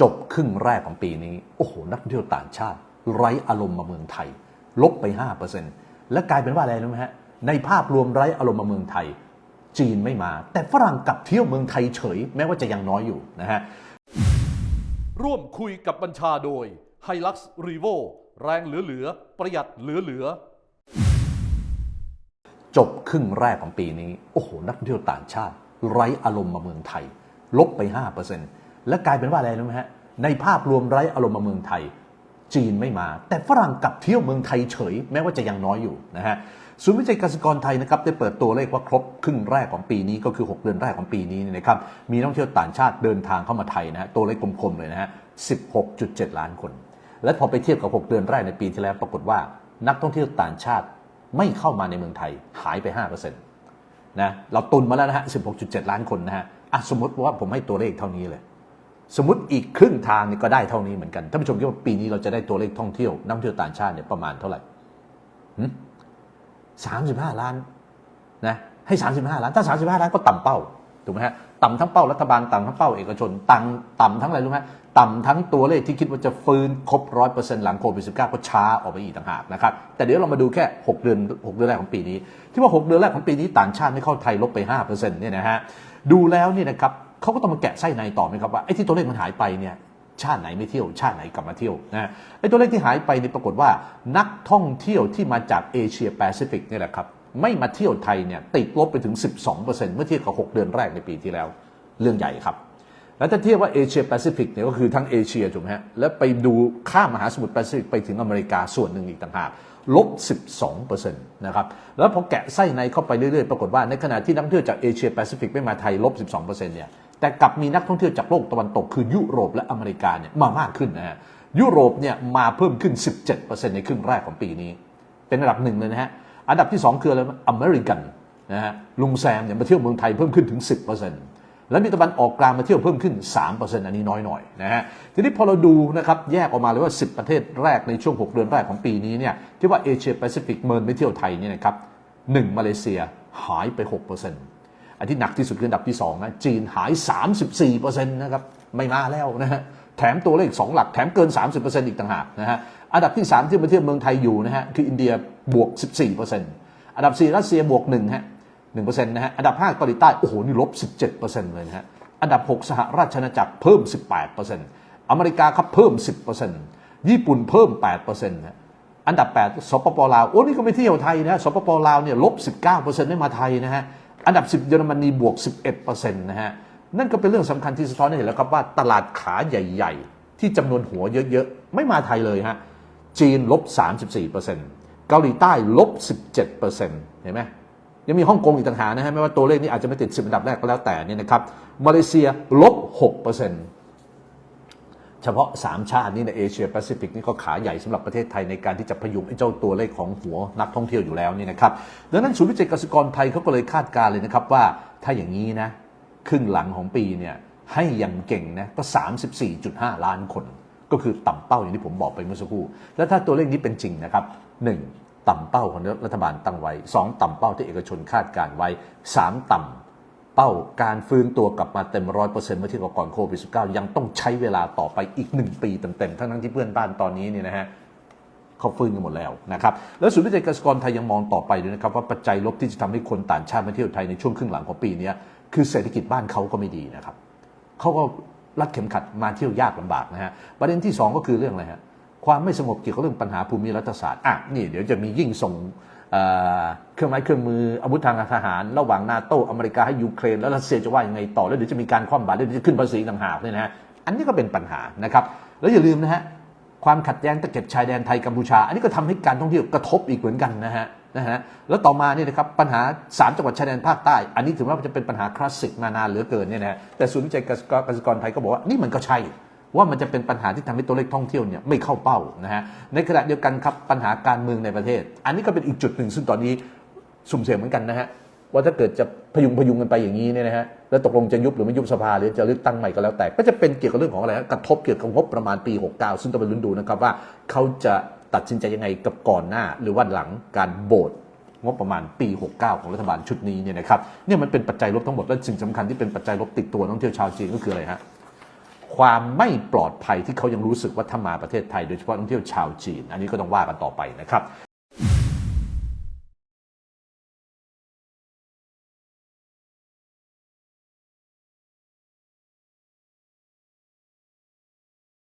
จบครึ่งแรกของปีนี้ โอ้โห นักท่องเที่ยวต่างชาติ ไร้อารมณ์มาเมืองไทย ลบไป 5%และกลายเป็นว่าอะไรรู้ไหมฮะ ในภาพรวมไร้อารมณ์มาเมืองไทย จีนไม่มา แต่ฝรั่งกลับเที่ยวเมืองไทยเฉย แม้ว่าจะยังน้อยอยู่นะฮะ ร่วมคุยกับบัญชาโดย h i l u x r e v o แรงเหลือๆ ประหยัดเหลือๆ จบครึ่งแรกของปีนี้ โอ้โห นักท่องเที่ยวต่างชาติ ไร้อารมณ์มาเมืองไทย ลบไป 5% และกลายเป็นว่าอะไรรู้ไหมฮะในภาพรวมไร้อารมณ์มาเมืองไทย จีนไม่มา แต่ฝรั่งกลับเที่ยวเมืองไทยเฉย แม้ว่าจะยังน้อยอยู่นะฮะศูนย์วิจัยเกษตรกรไทยนะครับได้เปิดตัวเลขว่าครบครึ่งแรกของปีนี้ก็คือ 6 เดือนแรกของปีนี้เนี่ยนะครับมีนักท่องเที่ยวต่างชาติเดินทางเข้ามาไทยนะฮะตัวเลขกลมๆเลยนะฮะ 16.7 ล้านคน และพอไปเทียบกับ 6 เดือนแรกในปีที่แล้วปรากฏว่านักท่องเที่ยวต่างชาติไม่เข้ามาในเมืองไทยหายไป5%นะเราตุนมาแล้วนะฮะ 16.7 ล้านคนนะฮะอะสมมติว่าผมให้ตัวเลขเท่านี้เลย สมมติอีกครึ่งทางนี่ก็ได้เท่านี้เหมือนกันท่านผู้ชมคิดว่าปีนี้เราจะได้ตัวเลขท่องเที่ยวนักท่องเที่ยวต่างชาติเนี่ยประมาณเท่าไหร่สามสิบห้าล้านนะให้สามสิบห้าล้านถ้าสามสิบห้าล้านก็ต่ำเป้าถูกไหมฮะต่ำทั้งเป้ารัฐบาลต่ำทั้งเป้าเอกชนต่ำต่ำทั้งอะไรรู้ไหมต่ำทั้งตัวเลขที่คิดว่าจะฟื้นครบร้อยเปอร์เซ็นต์หลังโควิดสิบเก้าก็ช้าออกไปอีกต่างหากนะครับแต่เดี๋ยวเรามาดูแค่หกเดือนหกเดือนแรกของปีนี้ ที่ว่าหกเดือนแรกของปีนี้ต่างชาติไม่เข้าไทยลบไปห้าเปอร์เซ็นต์เนี่ยนะฮะดูแล้วเนี่ยนะครับ เขาก็ต้องมาแกะไส้ในต่อไหมครับว่าไอ้ที่ตัวเลขมันหายไปเนี่ยชาติไหนไม่เที่ยวชาติไหนกลับมาเที่ยวนะไอ้ตัวเลขที่หายไปนี่ปรากฏว่านักท่องเที่ยวที่มาจากเอเชียแปซิฟิกนี่แหละครับไม่มาเที่ยวไทยเนี่ยติดลบไปถึง 12%เมื่อเทียบกับ 6 เดือนแรกในปีที่แล้วเรื่องใหญ่ครับ แล้วถ้าเทียบว่าเอเชียแปซิฟิกเนี่ยก็คือทั้งเอเชียถูกไหมฮะแล้วไปดูข้ามมหาสมุทรแปซิฟิกไปถึงอเมริกาส่วนหนึ่งอีกต่างหากลบ 12%นะครับ แล้วพอแกะไส้ในเข้าไปเรื่อยๆ ปรากฏว่าในขณะที่นักท่องเที่ยวจากเอเชียแปซิฟิกไม่มาไทยลบ 12%เนี่ย แต่กลับมีนักท่องเที่ยวจากโลกตะวันตกคือยุโรปและอเมริกาเนี่ยมามากขึ้นนะฮะยุโรปเนี่ยมาเพิ่มขึ้น 17%ในครึ่งแรกของปีนี้ เป็นอันดับหนึ่งเลยนะฮะอันดับที่ 2 คืออะไรอเมริกันนะฮะลุงแซมเนี่ยมาเที่ยวเมืองไทยเพิ่มขึ้นถึง 10%แล้วมีตะวันออกกลางมาเที่ยวเพิ่มขึ้น 3%อันนี้น้อยหน่อยนะฮะทีนี้พอเราดูนะครับแยกออกมาเลยว่า 10 ประเทศแรกในช่วง 6 เดือนแรกของปีนี้เนี่ยที่ว่าเอเชียแปซิฟิกเมินไม่เที่ยวไทยเนี่ยนะครับหมาเลเซียหายไป 6% อันที่หนักที่สุดคืออันดับที่2นะจีนหาย 34%นะครับไม่มาแล้วนะฮะแถมตัวเลข 2 หลักแถมเกิน 30%อีกต่างหากนะฮะอันดับที่ 3 ที่มาเทียวเมืองไทยอยู่นะฮะคืออินเดียบวก 14%อันดับ 4 รัสเซียบวก1ฮะ1%นะฮะอันดับ5เกาหลีใต้โอ้โหนี่ลบ 17%เลยนะฮะอันดับ 6 สหราชอาณาจักรเพิ่ม 18%อเมริกาครับเพิ่ม 10%ญี่ปุ่นเพิ่ม 8%นะอันดับ 8 สปปลาว โอ้นี่ก็ไม่เที่ยวไทยนะสปปลาวเนี่ยลบ 19%ไม่มาไทยนะฮะ อันดับ 10 เยอรมนีบวก 11%นะฮะ นั่นก็เป็นเรื่องสำคัญที่สะท้อนให้เห็นแล้วครับว่าตลาดขาใหญ่ ๆ ที่จำนวนหัวเยอะ ๆ ไม่มาไทยเลยฮะ จีนลบ 34%เกาหลีใต้ลบ 17%เห็นไหมยังมีฮ่องกงอีกต่างหากนะฮะไม่ว่าตัวเลขนี้อาจจะไม่ติด 10 อันดับแรกก็แล้วแต่นี่นะครับมาเลเซียลบ 6% เฉพาะ 3 ชาตินี้ในเอเชียแปซิฟิกนี่ก็ขาใหญ่สำหรับประเทศไทยในการที่จะพยุงไอ้เจ้าตัวเลขของหัวนักท่องเที่ยวอยู่แล้วนี่นะครับดังนั้นศูนย์วิจัยเกษตรกรไทยเขาก็เลยคาดการเลยนะครับว่าถ้าอย่างนี้นะครึ่งหลังของปีเนี่ยให้อย่างเก่งนะก็ 34.5 ล้านคน ก็คือต่ำเป้าอย่างที่ผมบอกไปเมื่อสักครู่ แล้วถ้าตัวเลขนี้เป็นจริงนะครับ 1. ต่ำเป้าของรัฐบาลตั้งไว้ 2. ต่ำเป้าที่เอกชนคาดการไว้ 3. ต่ำ เป้าการฟื้นตัวกลับมาเต็มร้อยเปอร์เซ็นต์เมื่อเทียบกับก่อนโควิด -19 ยังต้องใช้เวลาต่อไปอีก 1 ปีเต็มๆ ทั้งๆที่เพื่อนบ้านตอนนี้เนี่ยนะฮะเขาฟื้นกันหมดแล้วนะครับ แล้วศูนย์วิจัยเกษตรกรไทยยังมองต่อไปด้วยนะครับว่าปัจจัยลบที่จะทำให้คนต่างชาติมาเที่ยวไทยในช่วงครึ่งหลังของปีนี้คือเศรษฐกิจบ้านเขาก็ไม่ดีนะครับเขาก็รัดเข็มขัดมาเที่ยวยากลำบากนะฮะประเด็นที่ 2 ก็คือเรื่องอะไรฮะความไม่สงบเกี่ยวกับเรื่องปัญหาภูมิรัฐศาสตร์อะนี่เดี๋ยวจะมียิ่งส่ง เครื่องไม้เครื่องมืออาวุธทางทหาร ระหว่างนาโตอเมริกาให้ยูเครนแล้วรัสเซียจะว่ายังไงต่อแล้วเดี๋ยวจะมีการคว่ำบาตรแล้วเดี๋ยวจะขึ้นภาษีต่างหากเนี่ยนะฮะอันนี้ก็เป็นปัญหานะครับแล้วอย่าลืมนะฮะความขัดแย้งตะเก็บชายแดนไทยกัมพูชา อันนี้ก็ทำให้การท่องเที่ยวกระทบอีกเหมือนกันนะฮะนะฮะแล้วต่อมาเนี่ยนะครับปัญหา 3 จังหวัดชายแดนภาคใต้ อันนี้ถือว่าจะเป็นปัญหาคลาสสิกมานานเหลือเกินเนี่ยนะฮะแต่ศูนย์วิจัยกษตรเกษตรกรไทยก็บอกว่านี่มันก็ใช่ ว่ามันจะเป็นปัญหาที่ทำให้ตัวเลขท่องเที่ยวเนี่ยไม่เข้าเป้านะฮะในขณะเดียวกันครับปัญหาการเมืองในประเทศ อันนี้ก็เป็นอีกจุดหนึ่งซึ่งตอนนี้สุ่มเสี่ยงเหมือนกันนะฮะว่าถ้าเกิดจะพยุงพยุงกันไปอย่างนี้เนี่ยนะฮะแล้วตกลงจะยุบหรือไม่ยุบสภาหรือจะเลือกตั้งใหม่ก็แล้วแต่ ก็จะเป็นเกี่ยวกับเรื่องของอะไรกระทบเกี่ยวกับงบประมาณปี 69 ซึ่งต้องไปลุ้นดูนะครับว่าเขาจะตัดสินใจยังไงกับก่อนหน้า หรือว่าหลังการโบสงบประมาณปี 69 ของรัฐบาลชุดนี้เนี่ยนะครับเนี่ยมันเป็นปัจจัยลบทั้งหมดและสิ่งสำคัญที่เป็นปัจจัยลบติดตัวนักท่องเที่ยวชาวจีนก็คืออะไรฮะ ความไม่ปลอดภัยที่เขายังรู้สึกว่าถ้ามาประเทศไทยโดยเฉพาะนักท่องเที่ยวชาวจีน อันนี้ก็ต้องว่ากันต่อไปนะครับ